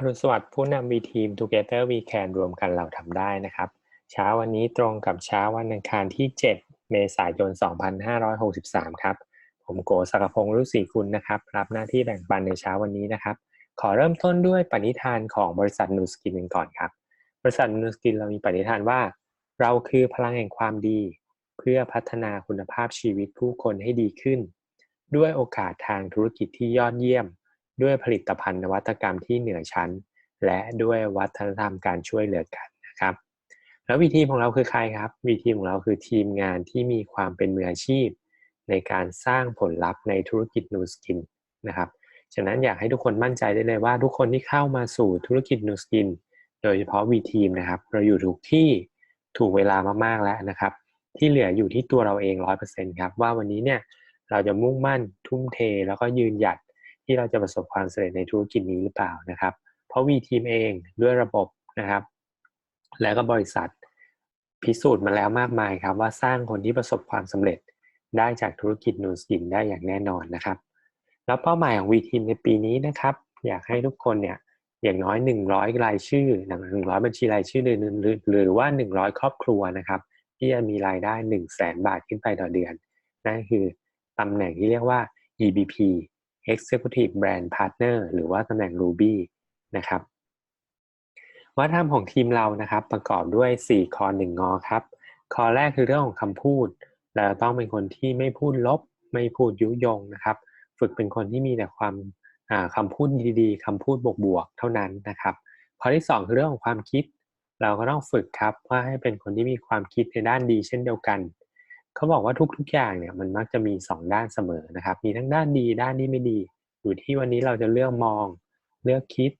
อรุณสวัสดิ์ผู้นำวีทีม Together We Can รวมกันเราทำได้นะครับ เช้าวันนี้ตรงกับเช้าวันอังคารที่ 7 เมษายน 2563 ครับ ผมโกศักพงศ์รุศรีคุณนะครับ รับหน้าที่แบ่งปันในเช้าวันนี้นะครับ ขอเริ่มต้นด้วยปณิธานของบริษัทนูสกินกันก่อนครับ บริษัทนูสกินเรามีปณิธานว่า เราคือพลังแห่งความดี เพื่อพัฒนาคุณภาพชีวิตผู้คนให้ดีขึ้น ด้วยโอกาสทางธุรกิจที่ยอดเยี่ยม ด้วยผลิตภัณฑ์นวัตกรรมที่เหนือชั้น และด้วยวัฒนธรรมการช่วยเหลือกันนะครับ แล้ววีทีมของเราคือใครครับวีทีมของเราคือทีมงานที่มีความเป็นมืออาชีพ ในการสร้างผลลัพธ์ในธุรกิจนูสกินนะครับฉะนั้นอยากให้ทุกคนมั่นใจได้เลยว่าทุกคนที่เข้ามาสู่ธุรกิจนูสกินโดยเฉพาะวีทีมนะครับเราอยู่ถูกที่ถูกเวลามากๆแล้วนะครับ ที่เหลืออยู่ที่ตัวเราเองร้อยเปอร์เซ็นต์ครับว่าวันนี้เนี่ยเราจะมุ่งมั่นทุ่มเทแล้วก็ยืนหยัด ที่เราจะประสบความสำเร็จในธุรกิจนี้หรือเปล่านะครับ เพราะวีทีมเองด้วยระบบนะครับ และก็บริษัทพิสูจน์มาแล้วมากมายครับ ว่าสร้างคนที่ประสบความสำเร็จได้จากธุรกิจนูสกินได้อย่างแน่นอนนะครับ แล้วเป้าหมายของวีทีมในปีนี้นะครับ อยากให้ทุกคนเนี่ยอย่างน้อย 100 รายชื่อหนึ่งร้อยบัญชีรายชื่อหรือหรือว่า 100 ครอบครัวนะครับ ที่จะมีรายได้ 1 0 0 0 0แสนบาทขึ้นไปต่อเดือน นั่นคือตำแหน่งที่เรียกว่า EBP Executive Brand Partner หรือว่าตำแหน่ง Ruby นะครับวัฒนธรรมของทีมเรานะครับประกอบด้วย 4 คอ1งอครับคอแรกคือเรื่องของคำพูด เราต้องเป็นคนที่ไม่พูดลบ ไม่พูดยุยงนะครับ ฝึกเป็นคนที่มีแต่ความคำพูดดีๆคำพูดบวกๆเท่านั้นนะครับข้อที่ 2 คือเรื่องของความคิด เราก็ต้องฝึกครับว่าให้เป็นคนที่มีความคิดในด้านดีเช่นเดียวกัน เขาบอกว่าทุกๆอย่างเนี่ยมันมักจะมี2ด้านเสมอนะครับ มีทั้งด้านดีด้านที่ไม่ดี อยู่ที่วันนี้เราจะเลือกมอง เลือกคิด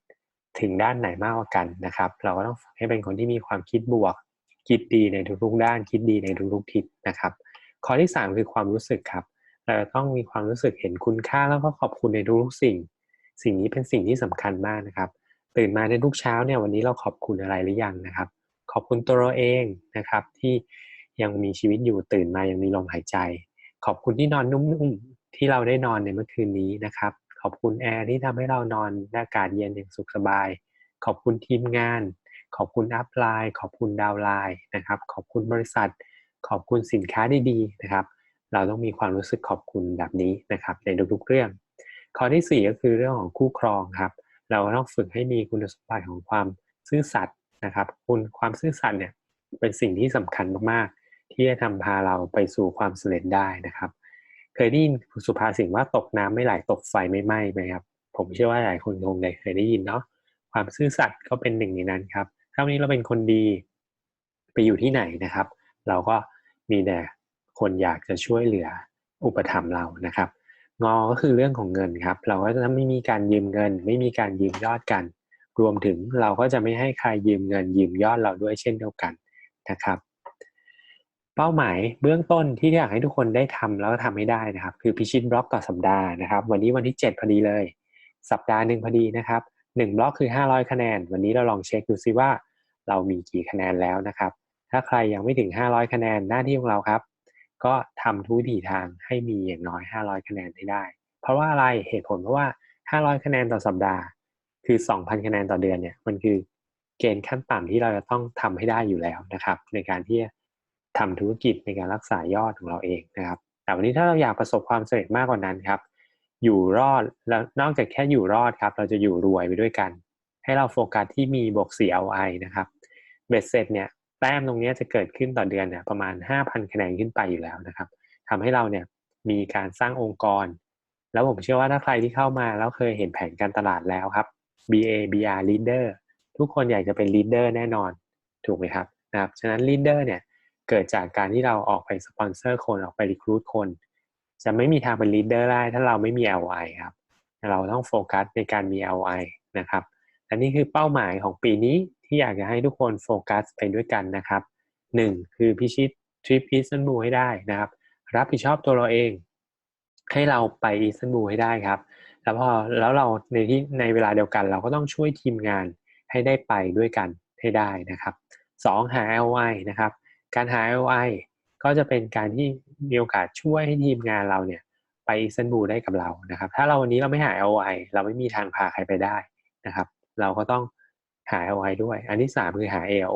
ถึงด้านไหนมากกว่ากันนะครับ เราก็ต้องให้เป็นคนที่มีความคิดบวก คิดดีในทุกๆ ด้าน คิดดีในทุกๆทิศนะครับ ข้อที่ 3 คือความรู้สึกครับ เราต้องมีความรู้สึกเห็นคุณค่าแล้วก็ขอบคุณในทุกๆสิ่ง สิ่งนี้เป็นสิ่งที่สำคัญมากนะครับ ตื่นมาในทุกเช้าเนี่ยวันนี้เราขอบคุณอะไรหรือยังนะครับ ขอบคุณตัวเราเองนะครับที่ ยังมีชีวิตอยู่ตื่นมายังมีลมหายใจ ขอบคุณที่นอนนุ่มๆที่เราได้นอนในเมื่อคืนนี้นะครับ ขอบคุณแอร์ที่ทำให้เรานอนอากาศเย็นอย่างสุขสบาย ขอบคุณทีมงาน ขอบคุณอัพไลน์ ขอบคุณดาวไลน์นะครับ ขอบคุณบริษัท ขอบคุณสินค้าดีๆนะครับ เราต้องมีความรู้สึกขอบคุณแบบนี้นะครับ ในทุกๆเรื่อง ข้อที่ 4 ก็คือเรื่องของคู่ครองครับเราต้องฝึกให้มีคุณสมบัติของความซื่อสัตย์นะครับ คุณความซื่อสัตย์เนี่ยเป็นสิ่งที่สำคัญมากๆ ที่จะทำพาเราไปสู่ความสำเร็จได้นะครับ เคยได้ยินสุภาษิตว่าตกน้ำไม่ไหลตกไฟไม่ไหม้ไหมครับ ผมเชื่อว่าหลายคนคงได้เคยได้ยินเนาะความซื่อสัตย์ก็เป็นหนึ่งในนั้นครับถ้าวันนี้เราเป็นคนดีไปอยู่ที่ไหนนะครับ เราก็มีแต่คนอยากจะช่วยเหลืออุปถัมภ์เรานะครับ งอก็คือเรื่องของเงินครับ เราก็จะไม่มีการยืมเงิน ไม่มีการยืมยอดกัน รวมถึงเราก็จะไม่ให้ใครยืมเงินยืมยอดเราด้วยเช่นเดียวกันนะครับ เป้าหมายเบื้องต้นที่อยากให้ทุกคนได้ทำแล้วก็ทำให้ได้นะครับ คือพิชิตบล็อกต่อสัปดาห์นะครับ วันนี้วันที่ 7 พอดีเลย สัปดาห์หนึ่งพอดีนะครับ1บล็อกคือ 500 คะแนน วันนี้เราลองเช็คดูซิว่า เรามีกี่คะแนนแล้วนะครับ ถ้าใครยังไม่ถึง 500 คะแนนหน้าที่ของเราครับ ก็ทำทุกวิถีทางให้มีอย่างน้อย 500 คะแนนให้ได้ เพราะว่าอะไรเหตุผลเพราะว่า 500 คะแนนต่อสัปดาห์ คือ 2,000 คะแนนต่อเดือนเนี่ยมันคือเกณฑ์ขั้นต่ำที่เราจะต้องทำให้ได้อยู่แล้วนะครับ ในการที่จะ ทำธุรกิจในการรักษายอดของเราเองนะครับ แต่วันนี้ถ้าเราอยากประสบความสำเร็จมากกว่านั้นครับ อยู่รอดแล้วนอกจากแค่อยู่รอดครับ เราจะอยู่รวยไปด้วยกัน ให้เราโฟกัสที่มีบวก 4LI นะครับเบ็ดเสร็จเนี่ยแต้มตรงนี้จะเกิดขึ้นต่อเดือนเนี่ยประมาณ 5,000 คะแนนขึ้นไปอยู่แล้วนะครับทำให้เราเนี่ยมีการสร้างองค์กร แล้วผมเชื่อว่าถ้าใครที่เข้ามาแล้วเคยเห็นแผนการตลาดแล้วครับ BA BR Leader ทุกคนอยากจะเป็น Leader แน่นอนถูกไหมครับนะครับฉะนั้น Leader เนี่ย เกิดจากการที่เราออกไปสปอนเซอร์คนออกไปรีคูดคน จะไม่มีทางเป็น Leader ได้ถ้าเราไม่มี LI ครับ เราต้องโฟกัสในการมี LI นะครับอันนี้คือเป้าหมายของปีนี้ที่อยากจะให้ทุกคนโฟกัสไปด้วยกันนะครับหนึ่งคือพิชิตทริปอีสตันบูลให้ได้นะครับ รับผิดชอบตัวเราเอง ให้เราไปอีสตันบูลให้ได้ครับ แล้วพอแล้วเราในที่ในเวลาเดียวกัน เราก็ต้องช่วยทีมงานให้ได้ไปด้วยกันให้ได้นะครับสองหา LI นะครับ การหา LI ก็จะเป็นการที่มีโอกาสช่วยให้ทีมงานเราเนี่ยไปอีสตันบูลได้กับเรานะครับ ถ้าเราวันนี้เราไม่หา LI เราไม่มีทางพาใครไปได้นะครับ เราก็ต้องหา ROI ด้วย อันที่สามคือหา AO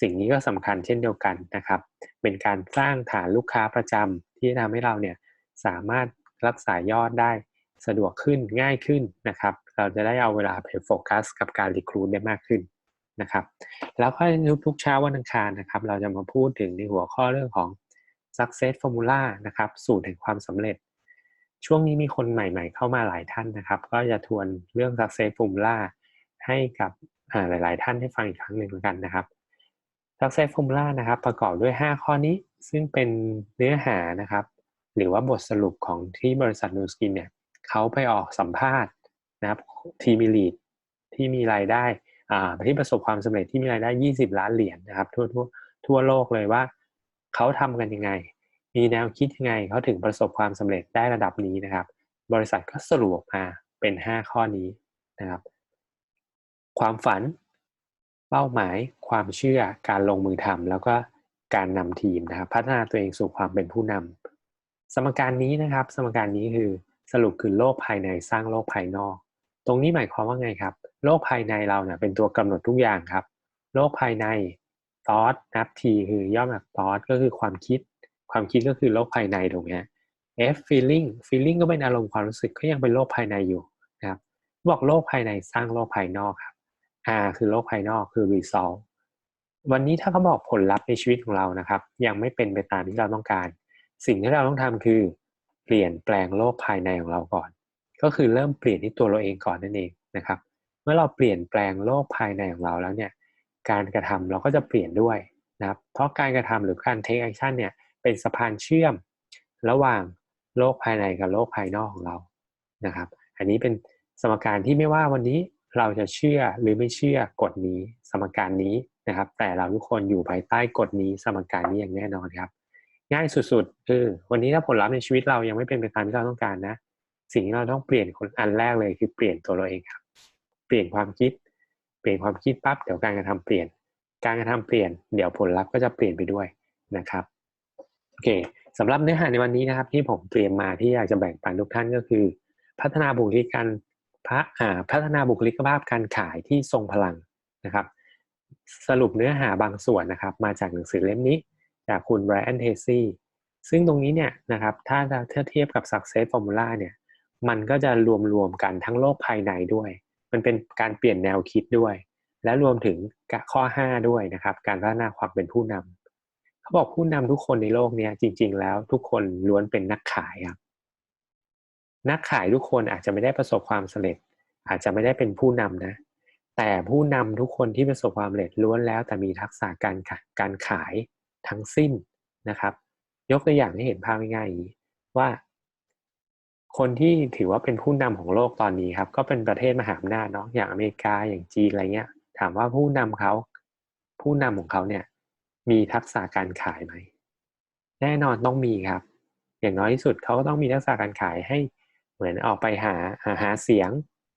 สิ่งนี้ก็สำคัญเช่นเดียวกันนะครับ เป็นการสร้างฐานลูกค้าประจำที่ทำให้เราเนี่ยสามารถรักษายอดได้สะดวกขึ้นง่ายขึ้นนะครับ เราจะได้เอาเวลาไปโฟกัสกับการรีครูดได้มากขึ้น นะครับแล้วก็ทุกเช้าวันอังคารนะครับ เราจะมาพูดถึงในหัวข้อเรื่องของ success formula นะครับ สูตรแห่งความสำเร็จ ช่วงนี้มีคนใหม่ๆ เข้ามาหลายท่านนะครับ ก็จะทวนเรื่อง success formula ให้กับหลายๆ ท่านให้ฟังอีกครั้งหนึ่งแล้วกันนะครับ success formula นะครับ ประกอบด้วย 5 ข้อนี้ซึ่งเป็นเนื้อหานะครับ หรือว่าบทสรุปของที่บริษัทนูสกินเนี่ยเขาไปออกสัมภาษณ์นะครับทีมีลีดที่มีรายได้ ที่ประสบความสำเร็จที่มีรายได้ 20 ล้านเหรียญนนะครับทั่วทั่วทั่วโลกเลยว่าเขาทำกันยังไง มีแนวคิดยังไงเขาถึงประสบความสำเร็จได้ระดับนี้นะครับ บริษัทก็สรุปออกมาเป็น 5 ข้อนี้นะครับ ความฝัน เป้าหมาย ความเชื่อการลงมือทำแล้วก็การนำทีมนะครับ พัฒนาตัวเองสู่ความเป็นผู้นำสมการนี้นะครับ สมการนี้คือสรุปคือโลกภายในสร้างโลกภายนอก ตรงนี้หมายความว่าไงครับโลกภายในเราเนี่ยเป็นตัวกำหนดทุกอย่างครับ โลกภายใน thought นับ T คือย่อมาจาก thought ก็คือความคิด ความคิดก็คือโลกภายในตรงนี้ F feeling feeling ก็เป็นอารมณ์ความรู้สึกก็ยังเป็นโลกภายในอยู่นะครับบอกโลกภายในสร้างโลกภายนอกครับ R คือโลกภายนอกคือ result วันนี้ถ้าเขาบอกผลลัพธ์ในชีวิตของเรานะครับ ยังไม่เป็นไปตามที่เราต้องการ สิ่งที่เราต้องทำคือ เปลี่ยนแปลงโลกภายในของเราก่อน ก็คือเริ่มเปลี่ยนที่ตัวเราเองก่อนนั่นเองนะครับ เมื่อเราเปลี่ยนแปลงโลกภายในของเราแล้วเนี่ยการกระทำเราก็จะเปลี่ยนด้วยนะครับ เพราะการกระทำหรือการ take action เนี่ยเป็นสะพานเชื่อมระหว่างโลกภายในกับโลกภายนอกของเรานะครับ อันนี้เป็นสมการที่ไม่ว่าวันนี้เราจะเชื่อหรือไม่เชื่อกฎนี้ สมการนี้นะครับ แต่เราทุกคนอยู่ภายใต้กฎนี้สมการนี้อย่างแน่นอนครับ ง่ายสุดๆคือวันนี้ถ้าผลลัพธ์ในชีวิตเรายังไม่เป็นไปตามที่เราต้องการนะ สิ่งที่เราต้องเปลี่ยนคนอันแรกเลยคือเปลี่ยนตัวเราเองครับ เปลี่ยนความคิด เปลี่ยนความคิดปั๊บเดี๋ยวการกระทำเปลี่ยน การกระทำเปลี่ยน เดี๋ยวผลลัพธ์ก็จะเปลี่ยนไปด้วยนะครับโอเคสำหรับเนื้อหาในวันนี้นะครับ ที่ผมเตรียมมาที่อยากจะแบ่งปันทุกท่านก็คือ พัฒนาบุคลิกการพระอ่าพัฒนาบุคลิกภาพการขายที่ทรงพลังนะครับ สรุปเนื้อหาบางส่วนนะครับ มาจากหนังสือเล่มนี้ จากคุณไบรอันเทซี่ซึ่งตรงนี้เนี่ยนะครับถ้าถ้าเทียบกับ Success Formula เนี่ย มันก็จะรวมรวมกันทั้งโลกภายในด้วย มันเป็นการเปลี่ยนแนวคิดด้วย และรวมถึงข้อ 5 ด้วยนะครับ การพัฒนาความเป็นผู้นำเขาบอกผู้นำทุกคนในโลกนี้จริง ๆ แล้วทุกคนล้วนเป็นนักขายครับนักขายทุกคนอาจจะไม่ได้ประสบความสำเร็จ อาจจะไม่ได้เป็นผู้นำนะ แต่ผู้นำทุกคนที่ประสบความสำเร็จล้วนแล้ว แต่มีทักษะการการขายทั้งสิ้นนะครับ ยกตัวอย่างให้เห็นภาพง่ายๆว่า คนที่ถือว่าเป็นผู้นำของโลกตอนนี้ครับ ก็เป็นประเทศมหาอำนาจเนาะอย่างอเมริกาอย่างจีนอะไรเงี้ย ถามว่าผู้นำเขา ผู้นำของเขาเนี่ย มีทักษะการขายไหมแน่นอนต้องมีครับ อย่างน้อยที่สุดเขาก็ต้องมีทักษะการขายให้เหมือนออกไปหาหาหาเสียง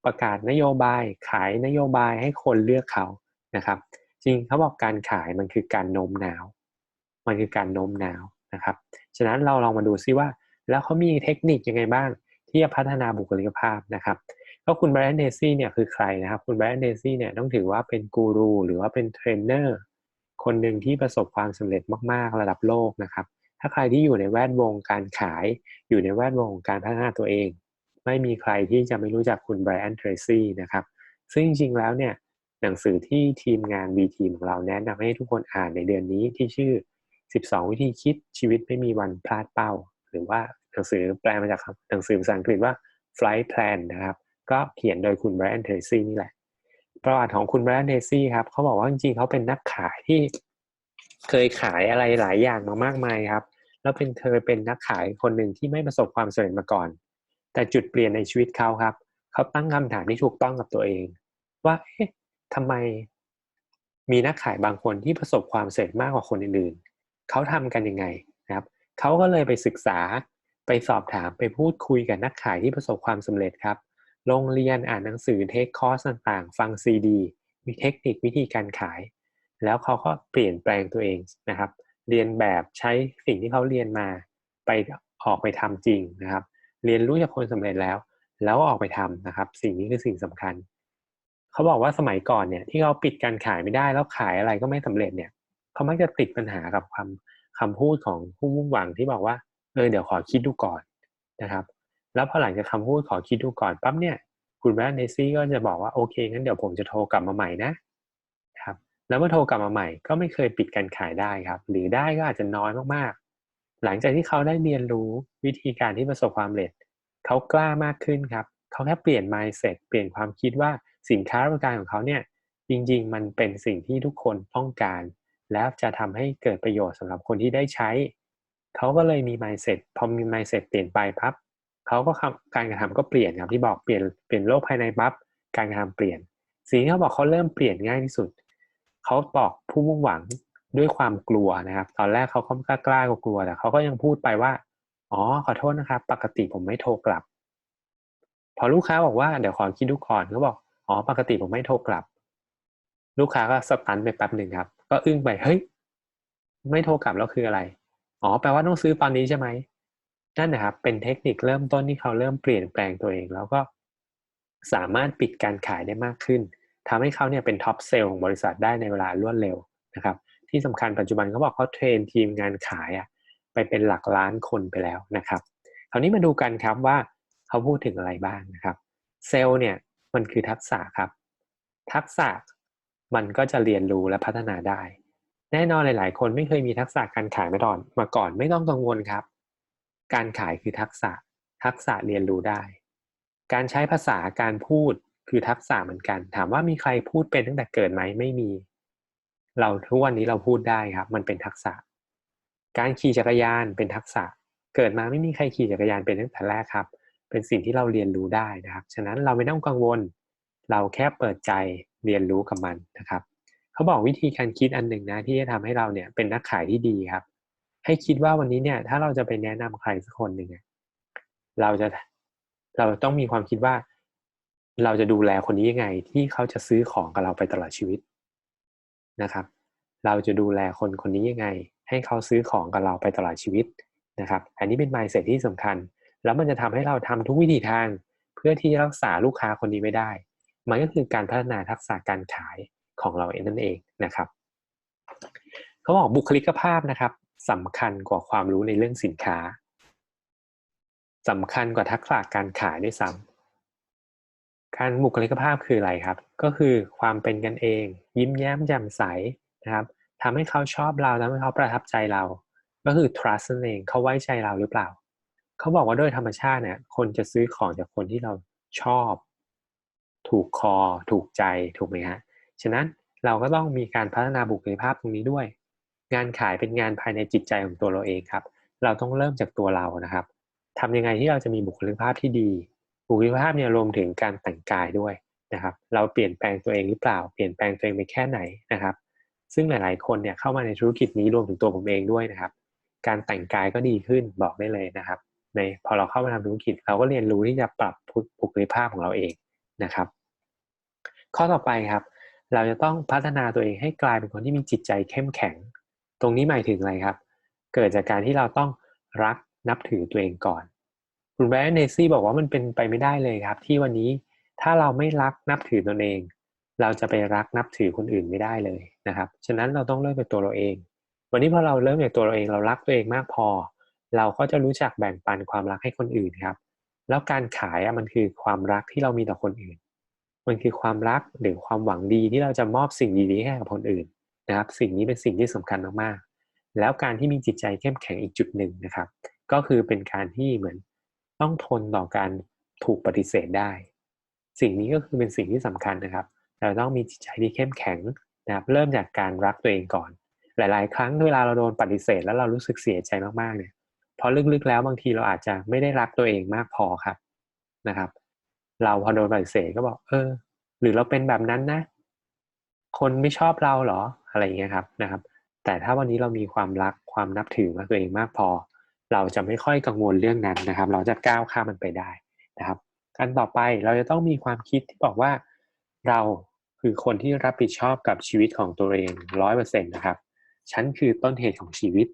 ประกาศนโยบาย ขายนโยบายให้คนเลือกเขานะครับ จริงเขาบอกการขายมันคือการโน้มน้าว มันคือการโน้มน้าวนะครับ ฉะนั้นเราลองมาดูซิว่า แล้วเขามีเทคนิคยังไงบ้าง ที่จะพัฒนาบุคลิกภาพนะครับก็คุณไบรอันเดซี่เนี่ยคือใครนะครับ คุณไบรอันเดซี่เนี่ยต้องถือว่าเป็นกูรูหรือว่าเป็นเทรนเนอร์คนหนึ่งที่ประสบความสำเร็จมากๆระดับโลกนะครับ ถ้าใครที่อยู่ในแวดวงการขายอยู่ในแวดวงการพัฒนาตัวเอง ไม่มีใครที่จะไม่รู้จักคุณไบรอันเทรซี่นะครับซึ่งจริงๆแล้วเนี่ยหนังสือที่ทีมงาน V ทีมของเราแนะนำให้ทุกคนอ่านในเดือนนี้ที่ชื่อ 12 วิธีคิดชีวิตไม่มีวันพลาดเป้า หรือว่า หนังสือแปลมาจากหนังสือภาษาอังกฤษว่า Flight Plan นะครับ ก็เขียนโดยคุณ Brian Tracy นี่แหละ ประวัติของคุณ Brian Tracy ครับเขาบอกว่าจริงๆเขาเป็นนักขายที่เคยขายอะไรหลายอย่างมามากมายครับ แล้วเป็นเธอเป็นนักขายคนหนึ่งที่ไม่ประสบความสำเร็จมาก่อน แต่จุดเปลี่ยนในชีวิตเขาครับ เขาตั้งคำถามที่ถูกต้องกับตัวเอง ว่าเอ๊ะทำไมมีนักขายบางคนที่ประสบความสำเร็จมากกว่าคนอื่นเขาทำกันยังไงนะครับ เขาก็เลยไปศึกษา ไปสอบถามไปพูดคุยกับนักขายที่ประสบความสำเร็จครับลงเรียนอ่านหนังสือเทคคอร์สต่างๆ ฟังซีดี มีเทคนิควิธีการขาย แล้วเขาก็เปลี่ยนแปลงตัวเองนะครับ เรียนแบบใช้สิ่งที่เขาเรียนมาไปออกไปทำจริงนะครับ เรียนรู้จากคนสำเร็จแล้ว แล้วออกไปทำนะครับ สิ่งนี้คือสิ่งสำคัญ เขาบอกว่าสมัยก่อนเนี่ยที่เขาปิดการขายไม่ได้แล้วขายอะไรก็ไม่สำเร็จเนี่ยเขามักจะติดปัญหากับคำคำพูดของผู้มุ่งหวังที่บอกว่า เออเดี๋ยวขอคิดดูก่อนนะครับ แล้วพอหลังจากคำพูดขอคิดดูก่อนปั๊บเนี่ยคุณแบรนด์เนซี่ก็จะบอกว่าโอเคงั้นเดี๋ยวผมจะโทรกลับมาใหม่นะครับ แล้วเมื่อโทรกลับมาใหม่ก็ไม่เคยปิดการขายได้ครับ หรือได้ก็อาจจะน้อยมากๆ หลังจากที่เขาได้เรียนรู้วิธีการที่ประสบความสำเร็จเขากล้ามากขึ้นครับเขาแค่เปลี่ยน mindset เปลี่ยนความคิดว่าสินค้าบริการของเขาเนี่ยจริงๆ มันเป็นสิ่งที่ทุกคนต้องการ แล้วจะทำให้เกิดประโยชน์สำหรับคนที่ได้ใช้ เขาก็เลยมี mindset พอมี mindset เปลี่ยนไปพับเขาก็การกระทำก็เปลี่ยนครับที่บอกเปลี่ยนเปลี่ยนโลกภายในปั๊บการกระทำเปลี่ยน สิ่งที่เขาบอกเขาเริ่มเปลี่ยนง่ายที่สุดเขาบอกผู้มุ่งหวังด้วยความกลัวนะครับ ตอนแรกเขาก็กล้ากล้ากลัวแต่เขาก็ยังพูดไปว่าอ๋อขอโทษนะครับ ปกติผมไม่โทรกลับ พอลูกค้าบอกว่าเดี๋ยวขอคิดดูก่อนเขาบอกอ๋อปกติผมไม่โทรกลับ ลูกค้าก็สตันไปแป๊บหนึ่งครับ ก็อึ้งไปเฮ้ยไม่โทรกลับแล้วคืออะไร อ๋อ แปลว่าต้องซื้อตอนนี้ใช่ไหมนั่นนะครับ เป็นเทคนิคเริ่มต้นที่เขาเริ่มเปลี่ยนแปลงตัวเอง แล้วก็สามารถปิดการขายได้มากขึ้นทำให้เขาเนี่ยเป็นท็อปเซลล์ของบริษัทได้ในเวลารวดเร็วนะครับ ที่สำคัญปัจจุบันเขาบอกเขาเทรนทีมงานขายอะไปเป็นหลักล้านคนไปแล้วนะครับ คราวนี้มาดูกันครับว่าเขาพูดถึงอะไรบ้างนะครับเซลล์เนี่ยมันคือทักษะครับ ทักษะมันก็จะเรียนรู้และพัฒนาได้ แน่นอนหลาย ๆ คนไม่เคยมีทักษะการขายมาก่อนมาก่อนไม่ต้องกังวลครับ การขายคือทักษะ ทักษะเรียนรู้ได้ การใช้ภาษาการพูดคือทักษะเหมือนกัน ถามว่ามีใครพูดเป็นตั้งแต่เกิดไหมไม่มี เราทุกวันนี้เราพูดได้ครับ มันเป็นทักษะ การขี่จักรยานเป็นทักษะ เกิดมาไม่มีใครขี่จักรยานเป็นตั้งแต่แรกครับ เป็นสิ่งที่เราเรียนรู้ได้นะครับ ฉะนั้นเราไม่ต้องกังวล เราแค่เปิดใจเรียนรู้กับมันนะครับ เขาบอกวิธีการคิดอันหนึ่งนะ ที่จะทำให้เราเนี่ยเป็นนักขายที่ดีครับ ให้คิดว่าวันนี้เนี่ยถ้าเราจะไปแนะนำใครสักคนหนึ่งเราจะเราต้องมีความคิดว่า เราจะดูแลคนนี้ยังไง ที่เขาจะซื้อของกับเราไปตลอดชีวิตนะครับ เราจะดูแลคนคนนี้ยังไง ให้เขาซื้อของกับเราไปตลอดชีวิตนะครับ อันนี้เป็น mindset ที่สำคัญ แล้วมันจะทำให้เราทำทุกวิธีทาง เพื่อที่จะรักษาลูกค้าคนนี้ไม่ได้ มันก็คือการพัฒนาทักษะการขาย ของเราเองนั่นเองนะครับเขาบอกบุคลิกภาพนะครับสำคัญกว่าความรู้ในเรื่องสินค้าสำคัญกว่าทักษะการขายด้วยซ้ำการบุคลิกภาพคืออะไรครับ ก็คือความเป็นกันเอง ยิ้มแย้มแจ่มใสนะครับทำให้เขาชอบเราทำให้เขาประทับใจเรา ก็คือ trust นั่นเองเขาไว้ใจเราหรือเปล่า เขาบอกว่าโดยธรรมชาติเนี่ยคนจะซื้อของจากคนที่เราชอบ ถูกคอ ถูกใจถูกไหมฮะ ฉะนั้นเราก็ต้องมีการพัฒนาบุคลิกภาพตรงนี้ด้วย งานขายเป็นงานภายในจิตใจของตัวเราเองครับ เราต้องเริ่มจากตัวเรานะครับทำยังไงที่เราจะมีบุคลิกภาพที่ดี บุคลิกภาพเนี่ยรวมถึงการแต่งกายด้วยนะครับ เราเปลี่ยนแปลงตัวเองหรือเปล่า เปลี่ยนแปลงตัวเองไปแค่ไหนนะครับ ซึ่งหลาย ๆ คนเนี่ยเข้ามาในธุรกิจนี้รวมถึงตัวผมเองด้วยนะครับ การแต่งกายก็ดีขึ้นบอกได้เลยนะครับ ในพอเราเข้ามาทำธุรกิจ เราก็เรียนรู้ที่จะปรับบุคลิกภาพของเราเองนะครับ ข้อต่อไปครับ เราจะต้องพัฒนาตัวเองให้กลายเป็นคนที่มีจิตใจเข้มแข็ง ตรงนี้หมายถึงอะไรครับ เกิดจากการที่เราต้องรักนับถือตัวเองก่อน คุณแบรนเนซี่บอกว่ามันเป็นไปไม่ได้เลยครับ ที่วันนี้ถ้าเราไม่รักนับถือตนเอง เราจะไปรักนับถือคนอื่นไม่ได้เลยนะครับ ฉะนั้นเราต้องเริ่มเป็นตัวเราเอง วันนี้พอเราเริ่มจากตัวเราเองเรารักตัวเองมากพอ เราก็จะรู้จักแบ่งปันความรักให้คนอื่นครับ แล้วการขายอะมันคือความรักที่เรามีต่อคนอื่น มันคือความรักหรือความหวังดีที่เราจะมอบสิ่งดีๆให้กับคนอื่นนะครับ สิ่งนี้เป็นสิ่งที่สำคัญมากๆ แล้วการที่มีจิตใจเข้มแข็งอีกจุดหนึ่งนะครับ ก็คือเป็นการที่เหมือนต้องทนต่อการถูกปฏิเสธได้ สิ่งนี้ก็คือเป็นสิ่งที่สำคัญนะครับ เราต้องมีจิตใจที่เข้มแข็งนะครับเริ่มจากการรักตัวเองก่อน หลาย ๆ ครั้งเวลาเราโดนปฏิเสธ แล้วเรารู้สึกเสียใจมากๆเนี่ยเพราะลึกๆแล้วบางทีเราอาจจะไม่ได้รักตัวเองมากพอครับนะครับ เราพอโดนปฏิเสธก็บอก เออ หรือเราเป็นแบบนั้นนะ คนไม่ชอบเราเหรออะไรอย่างเงี้ยครับนะครับ แต่ถ้าวันนี้เรามีความรักความนับถือตัวเองมากพอ เราจะไม่ค่อยกังวลเรื่องนั้นนะครับ เราจะก้าวข้ามมันไปได้นะครับการต่อไปเราจะต้องมีความคิดที่บอกว่าเราคือคนที่รับผิดชอบกับชีวิตของตัวเองร้อยเปอร์เซ็นต์นะครับฉันคือต้นเหตุของชีวิต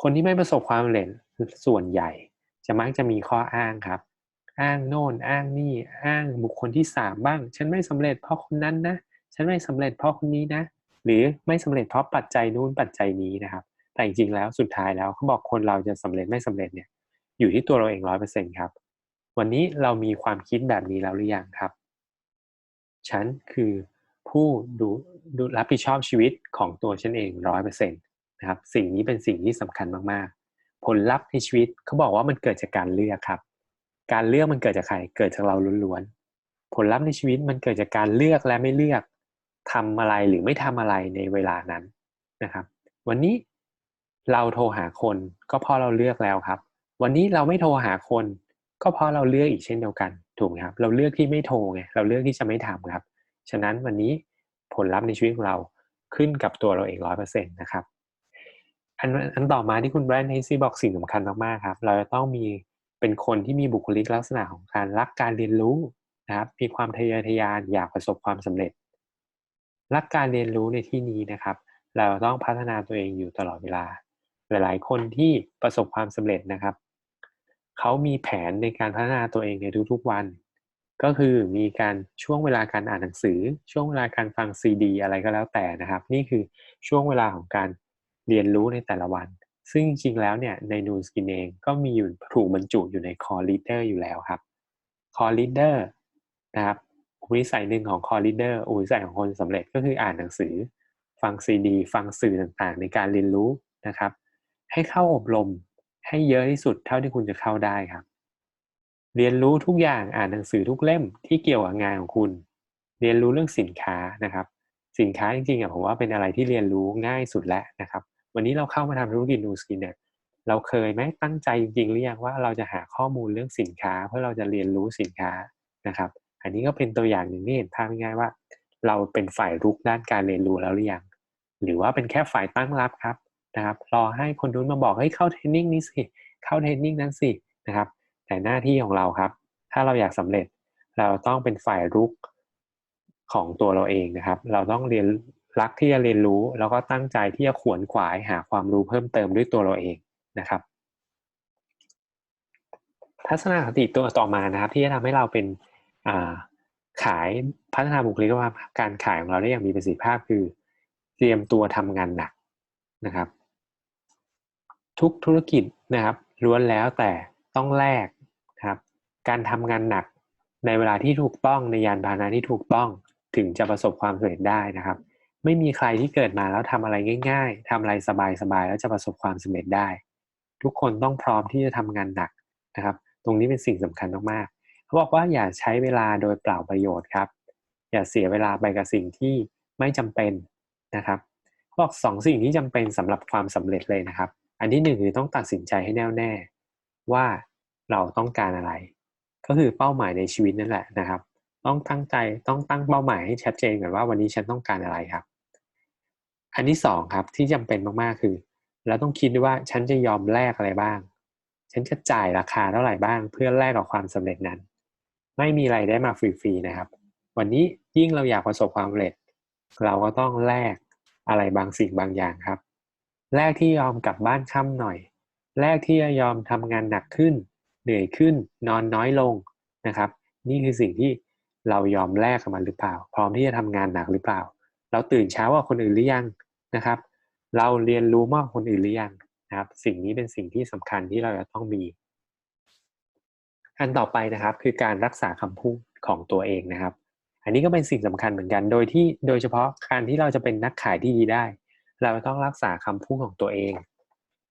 คนที่ไม่ประสบความสำเร็จส่วนใหญ่ จะมักจะมีข้ออ้างครับ อ้างโน่นอ้างนี่อ้างบุคคลที่สามบ้าง ฉันไม่สำเร็จเพราะคนนั้นนะฉันไม่สำเร็จเพราะคนนี้นะ หรือไม่สำเร็จเพราะปัจจัยนู้นปัจจัยนี้นะครับ แต่จริงๆแล้วสุดท้ายแล้วเขาบอกคนเราจะสำเร็จไม่สำเร็จเนี่ยอยู่ที่ตัวเราเองร้อยเปอร์เซ็นครับ วันนี้เรามีความคิดแบบนี้แล้วหรือยังครับ ฉันคือผู้ดูดูรับผิดชอบชีวิตของตัวฉันเองร้อยเปอร์เซ็นตนะครับสิ่งนี้เป็นสิ่งที่สำคัญมากๆ ผลลัพธ์ในชีวิตเขาบอกว่ามันเกิดจากการเลือกครับ การเลือกมันเกิดจากใคร เกิดจากเราล้วนๆ ผลลัพธ์ในชีวิตมันเกิดจากการเลือกและไม่เลือกทำอะไรหรือไม่ทำอะไรในเวลานั้นนะครับ วันนี้เราโทรหาคนก็เพราะเราเลือกแล้วครับ วันนี้เราไม่โทรหาคน ก็เพราะเราเลือกอีกเช่นเดียวกันถูกไหมครับ เราเลือกที่ไม่โทรไงเราเลือกที่จะไม่ทำครับ ฉะนั้นวันนี้ผลลัพธ์ในชีวิตของเราขึ้นกับตัวเราเองร้อยเปอร์เซ็นต์นะครับอันอันต่อมาที่คุณแบรนด์เฮซี่บอกสิ่งสำคัญมากๆครับ เราจะต้องมี เป็นคนที่มีบุคลิกลักษณะของการรักการเรียนรู้นะครับ มีความทะเยอทะยานอยากประสบความสำเร็จ รักการเรียนรู้ในที่นี้นะครับ เราต้องพัฒนาตัวเองอยู่ตลอดเวลา หลายๆ คนที่ประสบความสำเร็จนะครับ เขามีแผนในการพัฒนาตัวเองในทุกๆวัน ก็คือมีการช่วงเวลาการอ่านหนังสือ ช่วงเวลาการฟังซีดี อะไรก็แล้วแต่นะครับ นี่คือช่วงเวลาของการเรียนรู้ในแต่ละวัน ซึ่งจริงแล้วเนี่ยในนูนสกินเองก็มีอยู่ถูกบรรจุอยู่ในคอร์ลีเดอร์อยู่แล้วครับคอร์ลีเดอร์นะครับอุปนิสัยหนึ่งของคอร์ลีเดอร์อุปนิสัยของคนสำเร็จก็คืออ่านหนังสือ ฟังซีดี ฟังสื่อต่างๆ ในการเรียนรู้นะครับ ให้เข้าอบรมให้เยอะที่สุดเท่าที่คุณจะเข้าได้ครับ เรียนรู้ทุกอย่างอ่านหนังสือทุกเล่มที่เกี่ยวกับงานของคุณ เรียนรู้เรื่องสินค้านะครับ สินค้าจริงๆอะผมว่าเป็นอะไรที่เรียนรู้ง่ายสุดแล้วนะครับ วันนี้เราเข้ามาทำธุรกิจนูสกินเนี่ยเราเคยไหมตั้งใจจริงๆหรือยังว่าเราจะหาข้อมูลเรื่องสินค้า เพื่อเราจะเรียนรู้สินค้านะครับ อันนี้ก็เป็นตัวอย่างหนึ่งที่เห็นภาพง่ายๆว่า เราเป็นฝ่ายรุกด้านการเรียนรู้แล้วหรือยังหรือว่าเป็นแค่ฝ่ายตั้งรับครับนะครับรอให้คนนู้นมาบอกให้เข้าเทรนนิ่งนี้สิเข้าเทรนนิ่งนั้นสินะครับแต่หน้าที่ของเราครับ ถ้าเราอยากสำเร็จเราต้องเป็นฝ่ายรุกของตัวเราเองนะครับ เราต้องเรียน รักที่จะเรียนรู้แล้วก็ตั้งใจที่จะขวนขวายหาความรู้เพิ่มเติมด้วยตัวเราเองนะครับ ทัศนคติตัวต่อมานะครับ ที่จะทำให้เราเป็นขายพัฒนาบุคลิกภาพการขายของเราได้อย่างมีประสิทธิภาพคือ เตรียมตัวทำงานหนักนะครับ ทุกธุรกิจนะครับล้วนแล้วแต่ต้องแลกครับการทำงานหนักในเวลาที่ถูกต้องในยานพาหนะที่ถูกต้องถึงจะประสบความสำเร็จได้นะครับ ไม่มีใครที่เกิดมาแล้วทำอะไรง่าย ๆทำอะไรสบายๆแล้วจะประสบความสำเร็จได้ ทุกคนต้องพร้อมที่จะทำงานหนักนะครับ ตรงนี้เป็นสิ่งสำคัญมากๆเขาบอกว่าอย่าใช้เวลาโดยเปล่าประโยชน์ครับ อย่าเสียเวลาไปกับสิ่งที่ไม่จำเป็นนะครับบอกสองสิ่งที่จำเป็นสำหรับความสำเร็จเลยนะครับ อันที่หนึ่งคือต้องตัดสินใจให้แน่วแน่ว่าเราต้องการอะไร ก็คือเป้าหมายในชีวิตนั่นแหละนะครับ ต้องตั้งใจต้องตั้งเป้าหมายให้ชัดเจนก่อนว่าวันนี้ฉันต้องการอะไรครับ อันที่สองครับที่จำเป็นมากๆคือเราต้องคิดด้วยว่าฉันจะยอมแลกอะไรบ้าง ฉันจะจ่ายราคาเท่าไหร่บ้าง เพื่อแลกกับความสำเร็จนั้น ไม่มีอะไรได้มาฟรีๆนะครับ วันนี้ยิ่งเราอยากประสบความสำเร็จ เราก็ต้องแลกอะไรบางสิ่งบางอย่างครับแรกที่ยอมกลับบ้านค่ำหน่อยแรกที่จะยอมทำงานหนักขึ้น เหนื่อยขึ้น นอนน้อยลงนะครับ นี่คือสิ่งที่เรายอมแลกกับมันหรือเปล่า พร้อมที่จะทำงานหนักหรือเปล่า เราตื่นเช้ากว่าคนอื่นหรือยังนะครับ เราเรียนรู้มากคนอื่นหรือยังนะครับ สิ่งนี้เป็นสิ่งที่สำคัญที่เราจะต้องมี อันต่อไปนะครับคือการรักษาคำพูดของตัวเองนะครับ อันนี้ก็เป็นสิ่งสำคัญเหมือนกัน โดยที่โดยเฉพาะการที่เราจะเป็นนักขายที่ดีได้ เราต้องรักษาคำพูดของตัวเอง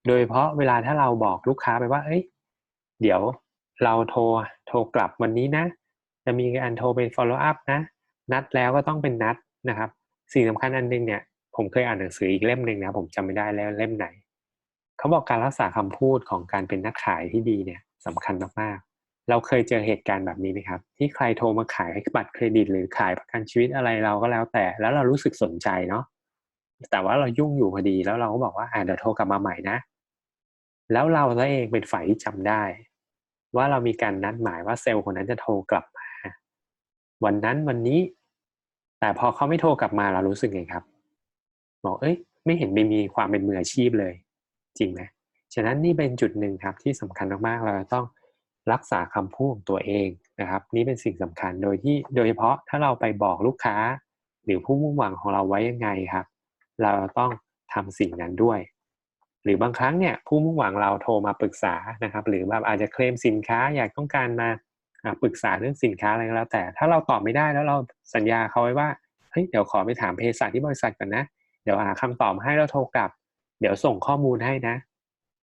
โดยเฉพาะเวลาถ้าเราบอกลูกค้าไปว่า เอ้ย เดี๋ยวเราโทรโทรกลับวันนี้นะ จะมีการโทรเป็น follow up นะ นัดแล้วก็ต้องเป็นนัดนะครับ สิ่งสำคัญอันนึงเนี่ยผมเคยอ่านหนังสืออีกเล่มหนึ่งนะผมจำไม่ได้แล้วเล่มไหนเขาบอกการรักษาคำพูดของการเป็นนักขายที่ดีเนี่ยสำคัญมากๆเราเคยเจอเหตุการณ์แบบนี้ไหมครับ ที่ใครโทรมาขายบัตรเครดิต หรือขายประกันชีวิตอะไรเราก็แล้วแต่แล้วเรารู้สึกสนใจเนาะแต่ว่าเรายุ่งอยู่พอดีแล้วเราก็บอกว่าอ่าเดี๋ยวโทรกลับมาใหม่นะ แล้วเราตัวเองเป็นฝ่ายที่จำได้ ว่าเรามีการนัดหมายว่าเซลล์คนนั้นจะโทรกลับมา วันนั้นวันนี้ แต่พอเขาไม่โทรกลับมาเรารู้สึกไงครับบอกเอ้ย ไม่เห็นไม่มีความเป็นมืออาชีพเลย จริงไหมฉะนั้นนี่เป็นจุดหนึ่งครับที่สำคัญมากๆเราต้องรักษาคำพูดของตัวเองนะครับ นี่เป็นสิ่งสำคัญโดยที่โดยเฉพาะถ้าเราไปบอกลูกค้า หรือผู้มุ่งหวังของเราไว้ยังไงครับ เราต้องทำสิ่งนั้นด้วย หรือบางครั้งเนี่ยผู้มุ่งหวังเราโทรมาปรึกษานะครับ หรือแบบอาจจะเคลมสินค้าอยากต้องการมา ปรึกษาเรื่องสินค้าอะไรก็แล้วแต่ ถ้าเราตอบไม่ได้แล้วเราสัญญาเขาไว้ว่าเฮ้ยเดี๋ยวขอไปถามเภสัชที่บริษัทก่อนนะ เดี๋ยวหาคำตอบให้แล้วโทรกลับ เดี๋ยวส่งข้อมูลให้นะ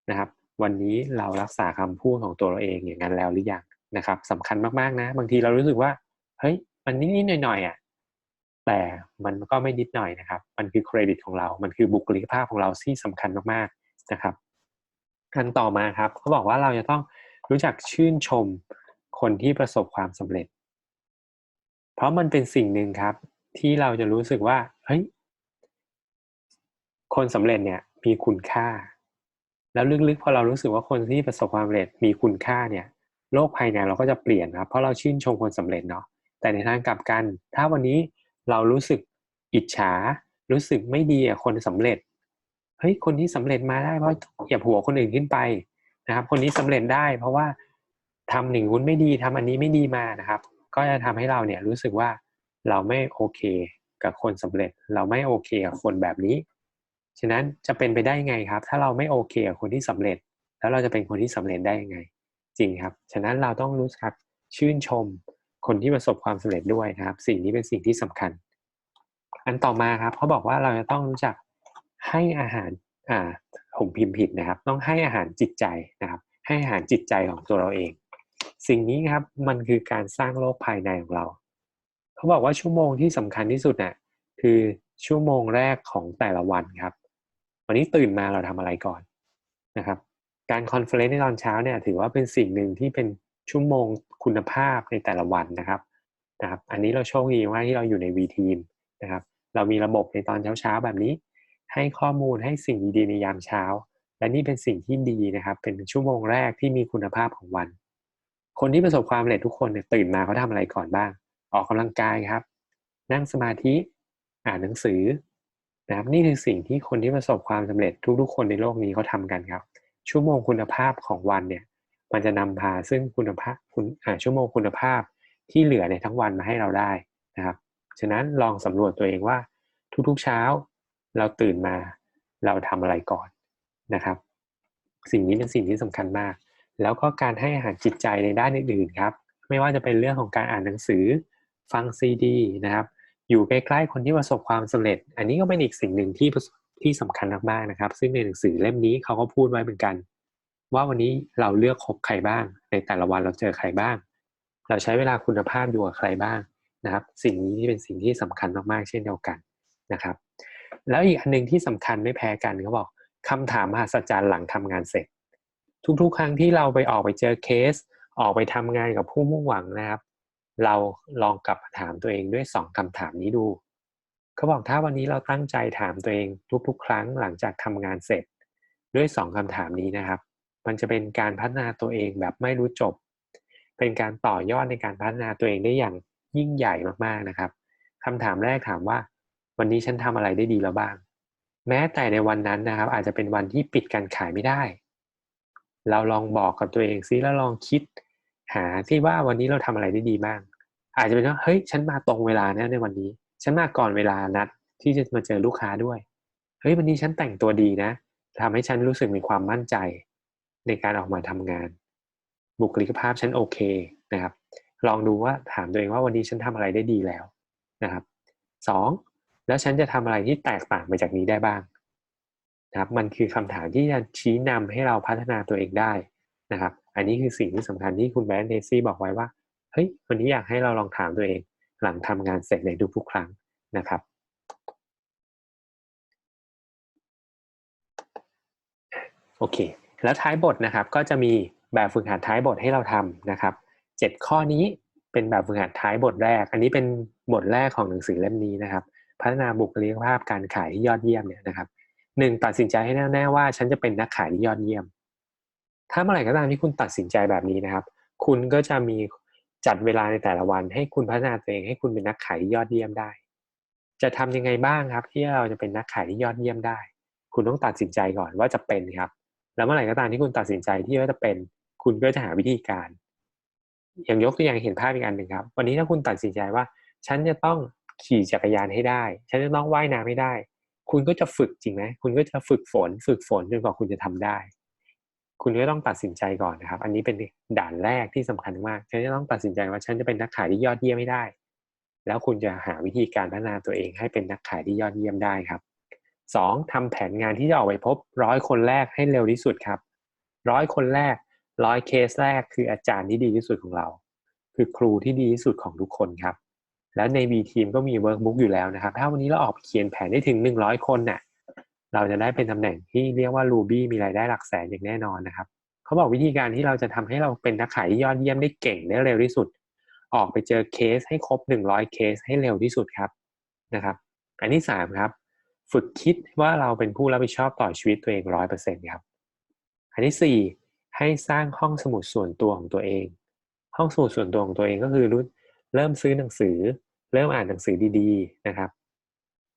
นะครับ วันนี้เรารักษาคำพูดของตัวเราเองอย่างนั้นแล้วหรือยังนะครับสำคัญมากๆนะ บางทีเรารู้สึกว่าเฮ้ยมันนิดๆหน่อยๆอะแต่มันก็ไม่นิดหน่อยนะครับ มันคือเครดิตของเรา มันคือบุคลิกภาพของเราที่สำคัญมากๆนะครับอันต่อมาครับเขาบอกว่าเราจะต้องรู้จักชื่นชม คนที่ประสบความสำเร็จ เพราะมันเป็นสิ่งหนึ่งครับ ที่เราจะรู้สึกว่าเฮ้ยคนสำเร็จเนี่ยมีคุณค่า แล้วลึกๆพอเรารู้สึกว่าคนที่ประสบความสำเร็จมีคุณค่าเนี่ยโลกภายในเราก็จะเปลี่ยนครับเพราะเราชื่นชมคนสำเร็จเนาะแต่ในทางกลับกัน ถ้าวันนี้เรารู้สึกอิจฉา รู้สึกไม่ดีอะคนสำเร็จเฮ้ยคนที่สำเร็จมาได้เพราะเหยียบหัวคนอื่นขึ้นไปนะครับ คนนี้สำเร็จได้ เพราะว่า ทำหนึ่งวุ้นไม่ดีทำอันนี้ไม่ดีมานะครับ ก็จะทำให้เราเนี่ยรู้สึกว่าเราไม่โอเคกับคนสำเร็จ เราไม่โอเคกับคนแบบนี้ ฉะนั้นจะเป็นไปได้ไงครับ ถ้าเราไม่โอเคกับคนที่สำเร็จ แล้วเราจะเป็นคนที่สำเร็จได้ยังไง จริงครับ ฉะนั้นเราต้องรู้จักชื่นชมคนที่ประสบความสำเร็จด้วยนะครับ สิ่งนี้เป็นสิ่งที่สำคัญ อันต่อมาครับเขาบอกว่าเราจะต้องรู้จักให้อาหารอ่าผมพิมพ์ผิดนะครับ ต้องให้อาหารจิตใจนะครับ ให้อาหารจิตใจของตัวเราเอง สิ่งนี้ครับมันคือการสร้างโลกภายในของเรา เขาบอกว่าชั่วโมงที่สำคัญที่สุดน่ะคือชั่วโมงแรกของแต่ละวันครับ วันนี้ตื่นมาเราทำอะไรก่อนนะครับ การคอนเฟลเลนในตอนเช้าเนี่ยถือว่าเป็นสิ่งหนึ่งที่เป็นชั่วโมงคุณภาพในแต่ละวันนะครับนะครับ อันนี้เราโชคดีว่าที่เราอยู่ใน V Team นะครับ เรามีระบบในตอนเช้าๆแบบนี้ ให้ข้อมูลให้สิ่งดีๆในยามเช้า และนี่เป็นสิ่งที่ดีนะครับ เป็นชั่วโมงแรกที่มีคุณภาพของวัน คนที่ประสบความสำเร็จทุกคนเนี่ยตื่นมาเขาทำอะไรก่อนบ้าง ออกกำลังกายครับ นั่งสมาธิอ่านหนังสือนะครับนี่คือสิ่งที่คนที่ประสบความสำเร็จทุกๆ คนในโลกนี้เขาทากันครับ ชั่วโมงคุณภาพของวันเนี่ยมันจะนำพาซึ่งคุณภาพคุณอ่าชั่วโมงคุณภาพที่เหลือในทั้งวันมาให้เราได้นะครับฉะนั้นลองสำรวจตัวเองว่าทุกๆเช้า เราตื่นมาเราทำอะไรก่อนนะครับ สิ่งนี้เป็นสิ่งที่สำคัญมาก แล้วก็การให้อาหารจิตใจในด้านอื่นๆครับไม่ว่าจะเป็นเรื่องของการอ่านหนังสือฟังซีดีนะครับอยู่ใกล้ๆคนที่ประสบความสำเร็จ อันนี้ก็เป็นอีกสิ่งหนึ่งที่ที่สำคัญมากๆนะครับ ซึ่งในหนังสือเล่มนี้เขาก็พูดไว้เหมือนกัน ว่าวันนี้เราเลือกคบใครบ้าง ในแต่ละวันเราเจอใครบ้าง เราใช้เวลาคุณภาพอยู่กับใครบ้างนะครับ สิ่งนี้ที่เป็นสิ่งที่สำคัญมากๆ เช่นเดียวกันนะครับ แล้วอีกอันนึงที่สำคัญไม่แพ้กันเขาบอกคำถามมหัศจรรย์หลังทำงานเสร็จ ทุกๆ ครั้งที่เราไปออกไปเจอเคส ออกไปทำงานกับผู้มุ่งหวังนะครับ เราลองกลับมาถามตัวเองด้วยสองคำถามนี้ดูเขาบอกถ้าวันนี้เราตั้งใจถามตัวเองทุกๆ ครั้งหลังจากทำงานเสร็จ ด้วยสองคำถามนี้นะครับ มันจะเป็นการพัฒนาตัวเองแบบไม่รู้จบ เป็นการต่อยอดในการพัฒนาตัวเองได้อย่างยิ่งใหญ่มากๆนะครับคำถามแรกถามว่า วันนี้ฉันทำอะไรได้ดีแล้วบ้าง แม้แต่ในวันนั้นนะครับ อาจจะเป็นวันที่ปิดการขายไม่ได้ เราลองบอกกับตัวเองซิแล้วลองคิด หาที่ว่าวันนี้เราทำอะไรได้ดีบ้าง อาจจะเป็นว่าเฮ้ยฉันมาตรงเวลานะในวันนี้ ฉันมาก่อนเวลานัดที่จะมาเจอลูกค้าด้วยเฮ้ยวันนี้ฉันแต่งตัวดีนะทำให้ฉันรู้สึกมีความมั่นใจในการออกมาทำงาน บุคลิกภาพฉันโอเคนะครับ ลองดูว่าถามตัวเองว่าวันนี้ฉันทำอะไรได้ดีแล้วนะครับสองแล้วฉันจะทำอะไรที่แตกต่างไปจากนี้ได้บ้าง นะครับมันคือคำถามที่จะชี้นำให้เราพัฒนาตัวเองได้นะครับ อันนี้คือสิ่งที่สำคัญที่คุณแบรนด์เนซี่บอกไว้ว่าเฮ้ยวันนี้อยากให้เราลองถามตัวเอง หลังทำงานเสร็จในทุกๆครั้งนะครับโอเค แล้วท้ายบทนะครับก็จะมีแบบฝึกหัดท้ายบทให้เราทำนะครับเจ็ดข้อนี้เป็นแบบฝึกหัดท้ายบทแรก อันนี้เป็นบทแรกของหนังสือเล่มนี้นะครับ พัฒนาบุคลิกภาพการขายที่ยอดเยี่ยมเนี่ยนะครับ หนึ่งตัดสินใจให้แน่แน่ว่า ฉันจะเป็นนักขายที่ยอดเยี่ยม ถ้าเมื่อไหร่ก็ตามที่คุณตัดสินใจแบบนี้นะครับ คุณก็จะมีจัดเวลาในแต่ละวัน ให้คุณพัฒนาตัวเองให้คุณเป็นนักขายที่ยอดเยี่ยมได้ จะทำยังไงบ้างครับ ที่เราจะเป็นนักขายที่ยอดเยี่ยมได้ คุณต้องตัดสินใจก่อนว่าจะเป็นครับ แล้วเมื่อไหร่ก็ตามที่คุณตัดสินใจที่ว่าจะเป็น คุณก็จะหาวิธีการ อย่างยกตัวอย่างเห็นภาพอีกอันหนึ่งครับ วันนี้ถ้าคุณตัดสินใจว่า ฉันจะต้องขี่จักรยานให้ได้ ฉันจะต้องว่ายน้ำให้ได้ คุณก็จะฝึกจริงไหมคุณก็จะฝึกฝนฝึกฝนจนกว่าคุณจะทำได้ คุณก็ต้องตัดสินใจก่อนนะครับ อันนี้เป็นด่านแรกที่สำคัญมากฉันจะต้องตัดสินใจว่าฉันจะเป็นนักขายที่ยอดเยี่ยมไม่ได้ แล้วคุณจะหาวิธีการพัฒนาตัวเองให้เป็นนักขายที่ยอดเยี่ยมได้ครับสองทำแผนงานที่จะออกไปพบร้อยคนแรกให้เร็วที่สุดครับร้อยคนแรกร้อยเคสแรกคืออาจารย์ที่ดีที่สุดของเรา คือครูที่ดีที่สุดของทุกคนครับ แล้วใน B ทีมก็มีเวิร์กบุ๊กอยู่แล้วนะครับ ถ้าวันนี้เราออกเขียนแผนได้ถึง 100 คนน่ะเราจะได้เป็นตำแหน่งที่เรียกว่า Ruby มีรายได้หลักแสนอย่างแน่นอนนะครับเขาบอกวิธีการที่เราจะทำให้เราเป็นนักขายยอดเยี่ยมได้เก่งได้เร็วที่สุด ออกไปเจอเคสให้ครบ 100 เคสให้เร็วที่สุดครับนะครับ อันที่3ครับฝึกคิดว่าเราเป็นผู้รับผิดชอบต่อชีวิตตัวเองร้อยเปอร์เซ็นต์ครับ อันที่สี่ให้สร้างห้องสมุดส่วนตัวของตัวเอง ห้องสมุดส่วนตัวของตัวเองก็คือรุ่น เริ่มซื้อหนังสือ เริ่มอ่านหนังสือดีๆนะครับ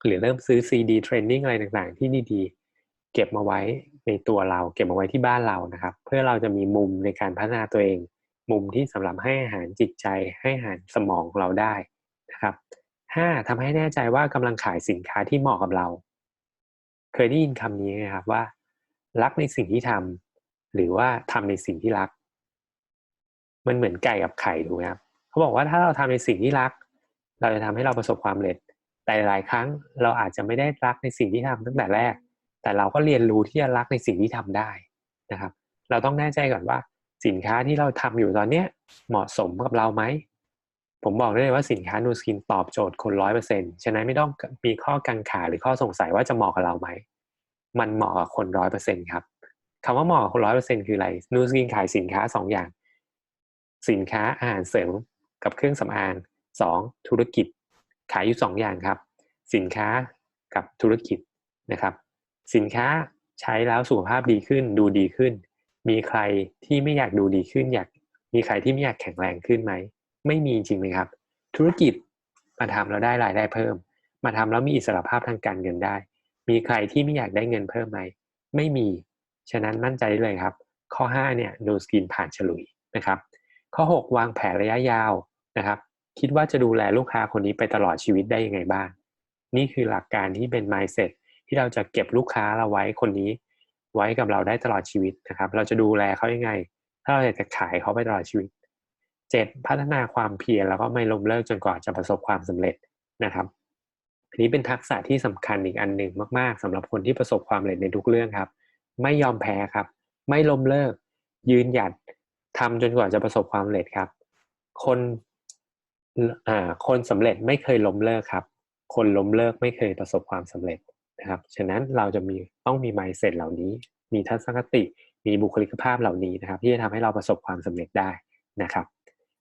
หรือเริ่มซื้อซีดีเทรนนิ่งอะไรต่างๆ ที่ดีๆ เก็บมาไว้ในตัวเรา เก็บมาไว้ที่บ้านเรานะครับ เพื่อเราจะมีมุมในการพัฒนาตัวเอง มุมที่สำหรับให้อาหารจิตใจให้อาหารสมองเราได้นะครับห้าทำให้แน่ใจว่ากำลังขายสินค้าที่เหมาะกับเรา เคยได้ยินคำนี้ไหมครับว่า รักในสิ่งที่ทำหรือว่าทำในสิ่งที่รัก มันเหมือนไก่กับไข่ถูกไหมครับ เขาบอกว่าถ้าเราทำในสิ่งที่รัก เราจะทำให้เราประสบความสำเร็จ แต่หลายครั้งเราอาจจะไม่ได้รักในสิ่งที่ทำตั้งแต่แรก แต่เราก็เรียนรู้ที่จะรักในสิ่งที่ทำได้นะครับ เราต้องแน่ใจก่อนว่าสินค้าที่เราทำอยู่ตอนเนี้ยเหมาะสมกับเราไหมผมบอกได้เลยว่าสินค้านูสกินตอบโจทย์คนร้อยเปอร์เซ็นต์ฉะนั้นไม่ต้องมีข้อกังขาหรือข้อสงสัยว่าจะเหมาะกับเราไหม มันเหมาะกับคนร้อยเปอร์เซ็นต์ครับคำว่าเหมาะกับคนร้อยเปอร์เซ็นต์คืออะไรนูสกินขายสินค้าสองอย่าง สินค้าอาหารเสริม กับเครื่องสำอางสองธุรกิจ ขายอยู่สองอย่างครับ สินค้ากับธุรกิจนะครับ สินค้าใช้แล้วสุขภาพดีขึ้นดูดีขึ้น มีใครที่ไม่อยากดูดีขึ้นอยากมีใครที่ไม่อยากแข็งแรงขึ้นไหม ไม่มีจริงไหมครับ ธุรกิจมาทำแล้วได้รายได้เพิ่ม มาทำแล้วมีอิสรภาพทางการเงินได้ มีใครที่ไม่อยากได้เงินเพิ่มไหม ไม่มี ฉะนั้นมั่นใจเลยครับ ข้อ 5 เนี่ยโนสกินผ่านฉลุยนะครับ ข้อ 6 วางแผนระยะยาว นะครับ คิดว่าจะดูแลลูกค้าคนนี้ไปตลอดชีวิตได้ยังไงบ้าง นี่คือหลักการที่เป็น mindset ที่เราจะเก็บลูกค้าเราไว้คนนี้ ไว้กับเราได้ตลอดชีวิตนะครับ เราจะดูแลเขายังไง ถ้าเราอยากจะขายเขาไปตลอดชีวิตเจ็ดพัฒนาความเพียรแล้วก็ไม่ล้มเลิกจนกว่าจะประสบความสำเร็จนะครับอันนี้เป็นทักษะที่สำคัญอีกอันหนึ่งมาก ๆสำหรับคนที่ประสบความสำเร็จในทุกเรื่องครับ ไม่ยอมแพ้ครับ ไม่ล้มเลิก ยืนหยัดทำจนกว่าจะประสบความสำเร็จครับ คน คนสำเร็จไม่เคยล้มเลิกครับ คนล้มเลิกไม่เคยประสบความสำเร็จนะครับ ฉะนั้นเราจะมีต้องมี mindset เหล่านี้ มีทัศนคติ มีบุคลิกภาพเหล่านี้นะครับ ที่จะทำให้เราประสบความสำเร็จได้นะครับ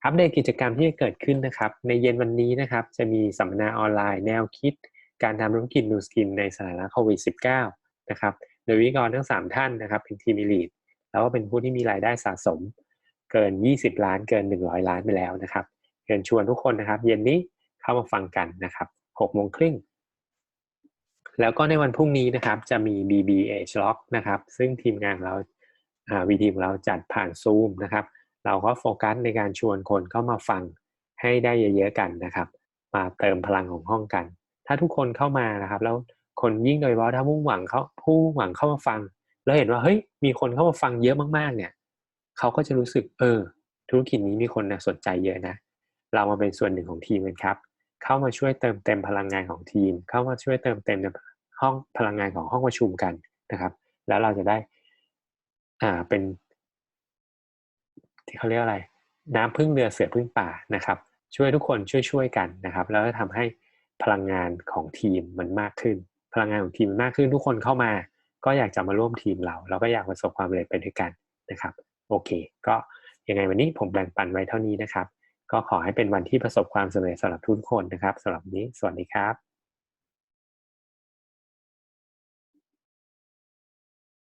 อัปเดตกิจกรรมที่จะเกิดขึ้นนะครับ ในเย็นวันนี้นะครับ จะมีสัมมนาออนไลน์แนวคิด การทำธุรกิจนูสกินในสถานการณ์โควิด -19 นะครับ โดยวิกรทั้ง 3 ท่านนะครับ เป็นทีมลีดแล้วก็เป็นผู้ที่มีรายได้สะสม เกิน 20 ล้านเกิน 100 ล้านไปแล้วนะครับ เชิญชวนทุกคนนะครับ เย็นนี้เข้ามาฟังกันนะครับ6โมงครึ่งแล้วก็ในวันพรุ่งนี้นะครับจะมี BBH Lock นะครับ ซึ่งทีมงานเราวีทีมเราจัดผ่านซูมนะครับ เราก็โฟกัสในการชวนคนเข้ามาฟังให้ได้เยอะๆกันนะครับ มาเติมพลังของห้องกัน ถ้าทุกคนเข้ามานะครับ แล้วคนยิ่งโดยเฉพาะถ้ามุ่งหวังเขาผู้หวังเข้ามาฟัง แล้วเห็นว่าเฮ้ยมีคนเข้ามาฟังเยอะมากๆเนี่ยเขาก็จะรู้สึกเออ ธุรกิจนี้มีคนนะสนใจเยอะนะ เรามาเป็นส่วนหนึ่งของทีมกันครับ เข้ามาช่วยเติมเต็มพลังงานของทีม เข้ามาช่วยเติมเต็มห้องพลังงานของห้องประชุมกันนะครับ แล้วเราจะได้อ่าเป็น ที่เขาเรียกอะไร น้ำพึ่งเรือเสือพึ่งป่านะครับ ช่วยทุกคนช่วยๆกันนะครับ แล้วก็ทำให้พลังงานของทีมมันมากขึ้น พลังงานของทีมมากขึ้นทุกคนเข้ามา ก็อยากจะมาร่วมทีมเราแล้วก็อยากประสบความสำเร็จไปด้วยกันนะครับ โอเค ก็ยังไงวันนี้ผมแบ่งปันไว้เท่านี้นะครับ ก็ขอให้เป็นวันที่ประสบความสำเร็จสำหรับทุกคนนะครับสำหรับนี้ สวัสดีครับ